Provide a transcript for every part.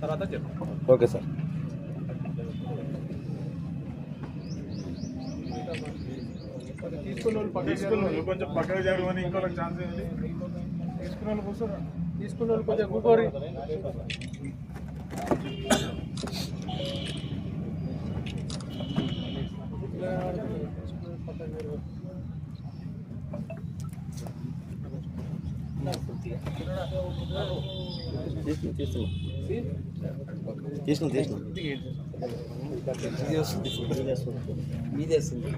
తర్వాత చెప్తాను okay sir. తీసుకున్న పక్కకి కొంచెం పక్కన జరగమని ఇంకొక ఛాన్స్ ఏంటి తీసుకున్న వాళ్ళు కూర్చోరా. తీసుకున్న వాళ్ళు కొంచెం కూకోరి తీసుకుని తీసుకున్నాం తీసుకుని తీసుకున్నాం మీదే వస్తుంది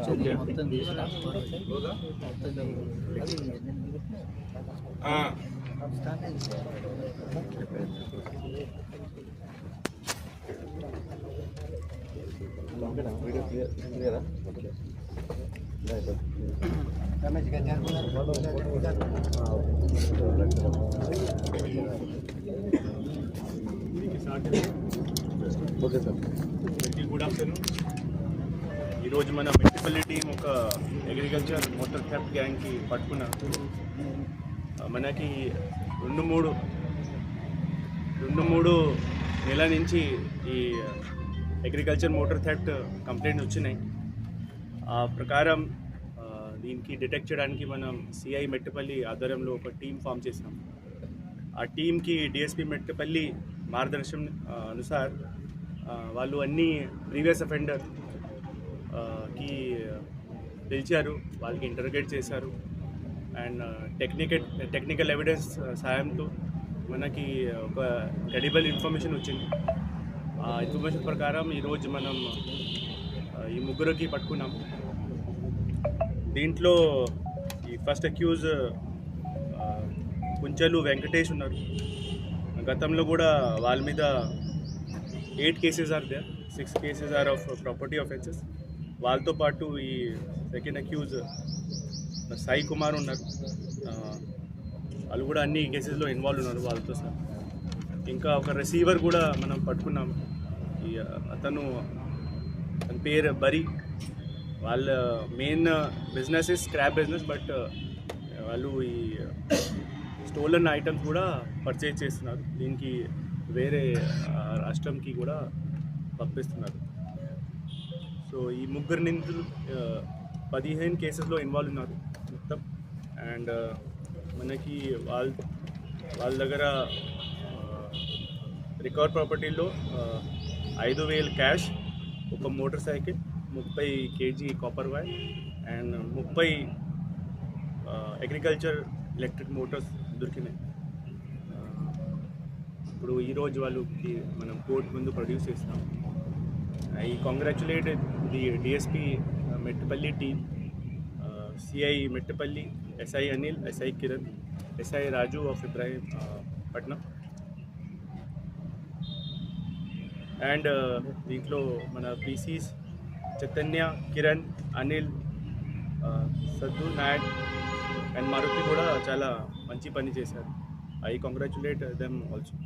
video clear okay sir good afternoon ఈరోజు మన మెట్టిపల్లి టీం ఒక అగ్రికల్చర్ మోటార్ క్యాప్ గ్యాంగ్కి పట్టుకున్నాం మనకి రెండు మూడు రెండు మూడు నెల నుంచి ఈ అగ్రికల్చర్ మోటార్ థెఫ్ట్ కంప్లైంట్స్ వచ్చినాయి. ఆ ప్రకారం దీనికి డిటెక్ట్ చేయడానికి మనం సిఐ మెట్టపల్లి ఆధ్వర్యంలో ఒక టీం ఫామ్ చేసాం ఆ టీంకి డిఎస్పి మెట్టపల్లి మార్గదర్శనం అనుసార్ వాళ్ళు అన్ని ప్రీవియస్ అఫెండర్కి పిలిచారు వాళ్ళకి ఇంటర్గేట్ చేశారు. అండ్ టెక్నికల్ టెక్నికల్ ఎవిడెన్స్ సాయంతో మనకి ఒక క్రెడిబుల్ ఇన్ఫర్మేషన్ వచ్చింది. ఆ ఇన్ఫర్మేషన్ ప్రకారం ఈరోజు మనం ఈ ముగ్గురికి పట్టుకున్నాం. దీంట్లో ఈ ఫస్ట్ అక్యూజ్ కుంచెలు వెంకటేష్ ఉన్నారు. గతంలో కూడా వాళ్ళ మీద eight cases or they six cases are of property offences వాళ్ళతో పాటు ఈ సెకండ్ అక్యూజ్ సాయి కుమార్ ఉన్నారు. వాళ్ళు కూడా అన్ని కేసెస్లో ఇన్వాల్వ్ ఉన్నారు వాళ్ళతో సార్. ఇంకా ఒక రిసీవర్ కూడా మనం పట్టుకున్నాం అతను తన పేరు బరి. వాళ్ళ main business is scrap business but వాళ్ళు ఈ స్టోలన్ ఐటమ్స్ కూడా పర్చేజ్ చేస్తున్నారు. దీనికి వేరే రాష్ట్రంకి కూడా పంపిస్తున్నారు. సో ఈ ముగ్గురు నిందితులు పదిహేను కేసెస్లో ఇన్వాల్వ్ ఉన్నారు మొత్తం. అండ్ మనకి వాళ్ళ వాళ్ళ దగ్గర రికవర్ ప్రాపర్టీలో ఐదు వేలు క్యాష్ ఒక మోటార్ సైకిల్ ముప్పై కేజీ కాపర్ వైర్ అండ్ ముప్పై అగ్రికల్చర్ ఎలక్ట్రిక్ మోటార్స్ దొరికినాయి. ఇప్పుడు ఈరోజు వాళ్ళకి మనం కోర్టు ముందు ప్రొడ్యూస్ చేస్తాం. I congratulate the DSP Mettupalli team CI Mettapalli SI Anil SI Kiran SI Raju of Ibrahimpatnam and దీంట్లో మన పీసీస్ చైతన్య కిరణ్ అనిల్ సద్దు నాయక్ అండ్ మారుతి కూడా చాలా మంచి పని చేశారు I congratulate them also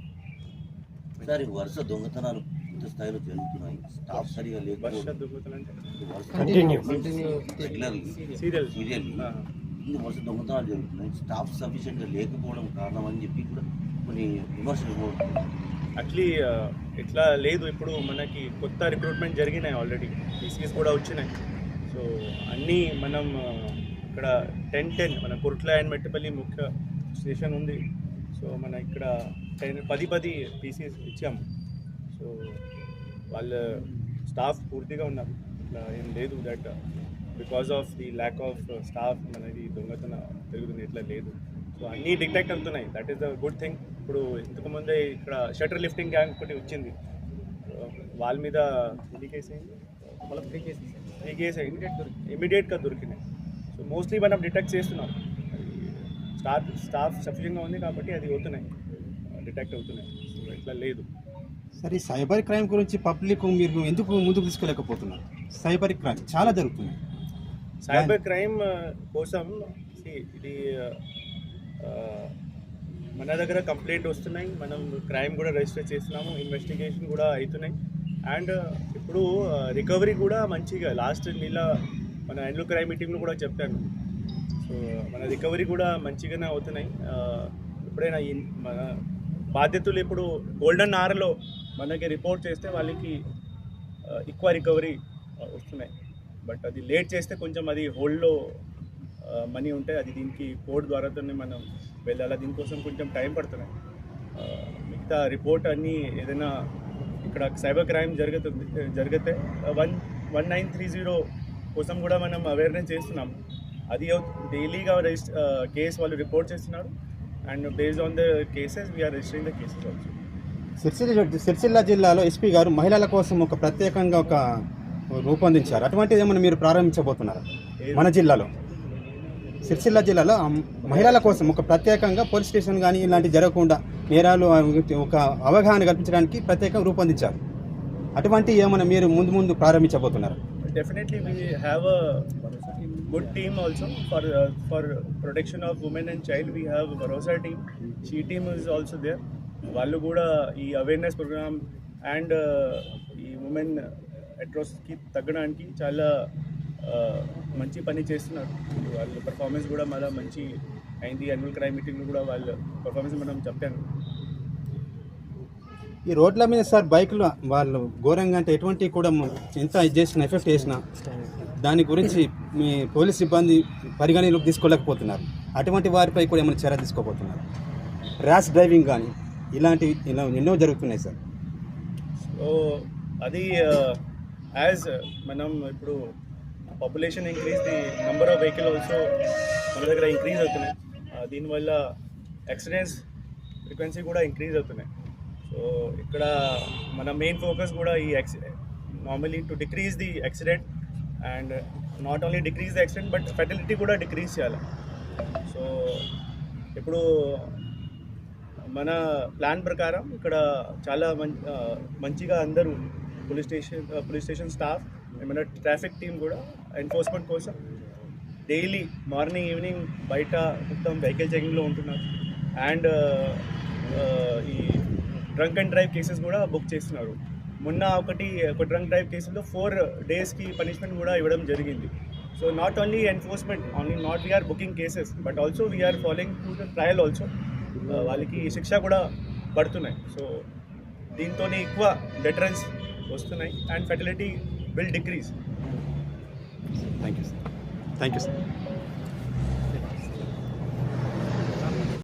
sir ఈ వరుస దొంగతనాలు ఇంత స్థాయిలో జరుగుతున్నాయి. స్టాఫ్ సరిగా లేకపోవడం ఇన్ని వరుస దొంగతనాలు జరుగుతున్నాయి. స్టాఫ్ సఫిషియెంట్గా లేకపోవడం కారణం అని చెప్పి కూడా కొన్ని విమర్శలు యాక్చువల్లీ ఇట్లా లేదు. ఇప్పుడు మనకి కొత్త రిక్రూట్మెంట్ జరిగినాయి ఆల్రెడీ పీసీఎస్ కూడా వచ్చినాయి. సో అన్నీ మనం ఆ, ఇక్కడ టెన్ టెన్ మన కుర్ట్ల అండ్ మెట్టపల్లి ముఖ్య స్టేషన్ ఉంది. సో మన ఇక్కడ టెన్ పది పది పీసీఎస్ ఇచ్చాము. సో వాళ్ళ స్టాఫ్ పూర్తిగా ఉన్నారు. ఇట్లా ఏం లేదు that because of the lack of staff మనది దొంగతన జరుగుతుంది ఇట్లా లేదు. సో అన్నీ డిటెక్ట్ అవుతున్నాయి. That is the good thing ఇప్పుడు ఇంతకుముందే ఇక్కడ షటర్ లిఫ్టింగ్ గ్యాంగ్ ఒకటి వచ్చింది. So, వాళ్ళ మీద ఎన్ని కేసు అయింది? మళ్ళీ త్రీ కేసు అయింది. ఇమీడియట్గా దొరికినాయి. సో మోస్ట్లీ మనం డిటెక్ట్ చేస్తున్నాం. స్టాఫ్ స్టాఫ్ సఫిషియెంట్గా ఉంది కాబట్టి అది అవుతున్నాయి. డిటెక్ట్ అవుతున్నాయి. సో ఇట్లా లేదు. సరే సైబర్ క్రైమ్ గురించి పబ్లిక్ మీరు ఎందుకు ముందుకు తీసుకోలేకపోతున్నారు? సైబర్ క్రైమ్ చాలా జరుగుతుంది సైబర్ క్రైమ్ కోసం ఇది మన దగ్గర కంప్లైంట్ వస్తున్నాయి. మనం క్రైమ్ కూడా రిజిస్టర్ చేస్తున్నాము. ఇన్వెస్టిగేషన్ కూడా అవుతున్నాయి. అండ్ ఇప్పుడు రికవరీ కూడా మంచిగా లాస్ట్ నెల మన ఎండ్లు క్రైమ్ మీటింగ్లో కూడా చెప్పాను. సో మన రికవరీ కూడా మంచిగానే అవుతున్నాయి. ఎప్పుడైనా మన బాధ్యతలు ఇప్పుడు గోల్డెన్ ఆర్లో మనకి రిపోర్ట్ చేస్తే వాళ్ళకి ఎక్కువ రికవరీ వస్తున్నాయి. బట్ అది లేట్ చేస్తే కొంచెం అది హోల్డ్లో మనీ ఉంటే అది దీనికి కోడ్ ద్వారాతోనే మనం వెళ్ళాలి. దీనికోసం కొంచెం టైం పడుతున్నాయి మిగతా రిపోర్ట్ అన్నీ ఏదైనా ఇక్కడ సైబర్ క్రైమ్ జరుగుతుంది జరిగితే one one nine three zero కోసం కూడా మనం అవేర్నెస్ చేస్తున్నాం. అది డైలీగా కేసు వాళ్ళు రిపోర్ట్ చేస్తున్నారు. And based on the cases we're registering the cases also Sircilla Sircilla జిల్లాలో ఎస్పీ గారు మహిళల కోసం ఒక ప్రత్యేకంగా ఒక రూపొందించారు. అటువంటిది ఏమైనా మీరు ప్రారంభించబోతున్నారా? మన జిల్లాలో. సిరిసిల్ల జిల్లాలో మహిళల కోసం ఒక ప్రత్యేకంగా పోలీస్ స్టేషన్ కానీ ఇలాంటివి జరగకుండా నేరాలు ఒక అవగాహన కల్పించడానికి ప్రత్యేకంగా రూపొందించారు. అటువంటి ఏమైనా మీరు ముందు ముందు ప్రారంభించబోతున్నారు? We have a good team also. For uh, for protection of women and child we have Bharosa team. She team is also there. వాళ్ళు కూడా ఈ అవేర్నెస్ ప్రోగ్రామ్ అండ్ ఈ ఉమెన్ అట్రాసిటీకి తగ్గడానికి చాలా uh, మంచి పని చేస్తున్నారు. వాళ్ళ పర్ఫార్మెన్స్ కూడా మళ్ళీ మంచి అయింది. యాన్యువల్ క్రైమ్ మీటింగ్లో కూడా వాళ్ళ పర్ఫార్మెన్స్ మనం చెప్పాను. ఈ రోడ్ల మీద సార్ బైకులు వాళ్ళు ఘోరంగా అంటే ఎటువంటి కూడా ఎంత ఇది చేసినా ఎఫెక్ట్ చేసినా దాని గురించి మీ పోలీస్ సిబ్బంది పరిగణలోకి తీసుకోలేకపోతున్నారు. అటువంటి వారిపై కూడా ఏమైనా చర్య తీసుకోబోతున్నారు? ర్యాష్ డ్రైవింగ్ కానీ ఇలాంటివి ఇలా ఎన్నో జరుగుతున్నాయి సార్. సో అది యాజ్ మనం ఇప్పుడు population increase the number of vehicle also మన దగ్గర ఇంక్రీజ్ అవుతున్నాయి. దీనివల్ల యాక్సిడెంట్స్ ఫ్రీక్వెన్సీ కూడా ఇంక్రీజ్ అవుతున్నాయి. సో ఇక్కడ మన మెయిన్ ఫోకస్ కూడా ఈ యాక్సి normally to decrease the accident and not only decrease the accident but fatality కూడా డిక్రీజ్ చేయాలి. సో ఇప్పుడు మన ప్లాన్ ప్రకారం ఇక్కడ చాలా మంచిగా అందరూ police station police station staff ఏమైనా ట్రాఫిక్ టీం కూడా ఎన్ఫోర్స్మెంట్ కోసం డైలీ మార్నింగ్ ఈవినింగ్ బయట మొత్తం వెహికల్ చెకింగ్లో ఉంటున్నారు. అండ్ ఈ డ్రంక్ అండ్ డ్రైవ్ కేసెస్ కూడా బుక్ చేస్తున్నారు. మొన్న ఒకటి ఒక డ్రంక్ డ్రైవ్ కేసులో ఫోర్ డేస్కి పనిష్మెంట్ కూడా ఇవ్వడం జరిగింది. So not only enforcement only not we're booking cases but also we're following to the trial also వాళ్ళకి శిక్ష కూడా పడుతున్నాయి. సో దీంతో ఎక్కువ డెటరెన్స్ వస్తున్నాయి and fatality will decrease thank you sir thank you sir